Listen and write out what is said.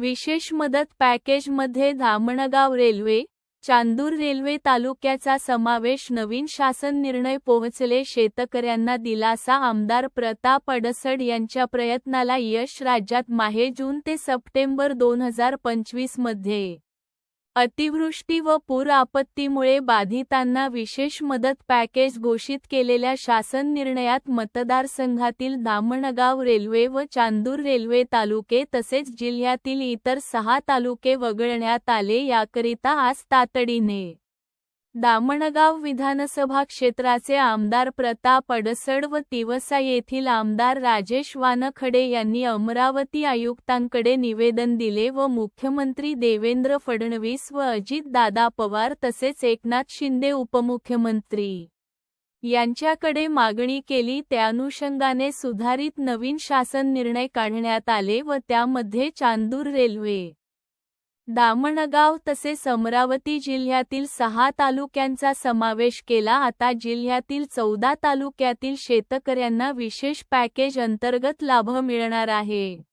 विशेष मदत पॅकेजमध्ये धामणगाव रेल्वे चांदूर रेल्वे तालुक्याचा समावेश नवीन शासन निर्णय पोहोचले शेतकऱ्यांना दिलासा आमदार प्रताप अडसड यांच्या प्रयत्नाला यश राज्यात माहे जून ते सप्टेंबर दोन हजार पंचवीसमध्ये. अतिवृष्टी व पूर आपत्तीमुळे बाधितांना विशेष मदत पॅकेज घोषित केलेल्या शासन निर्णयात मतदारसंघातील दामणगाव रेल्वे व चांदूर रेल्वे तालुके तसेच जिल्ह्यातील इतर सहा तालुके वगळण्यात आले याकरिता आज तातडीने. दामणगाव विधानसभा क्षेत्राचे आमदार प्रताप अडसड व तिवसा येथील आमदार राजेश वानखडे यांनी अमरावती आयुक्तांकडे निवेदन दिले व मुख्यमंत्री देवेंद्र फडणवीस व अजितदादा पवार तसेच एकनाथ शिंदे उपमुख्यमंत्री यांच्याकडे मागणी केली. त्यानुषंगाने सुधारित नवीन शासन निर्णय काढण्यात आले व त्यामध्ये चांदूर रेल्वे दामणगाव तसेच अमरावती जिल्ह्यातील सहा तालुक्यांचा समावेश केला. आता जिल्ह्यातील चौदा तालुक्यातील शेतकऱ्यांना विशेष पॅकेज अंतर्गत लाभ मिळणार आहे.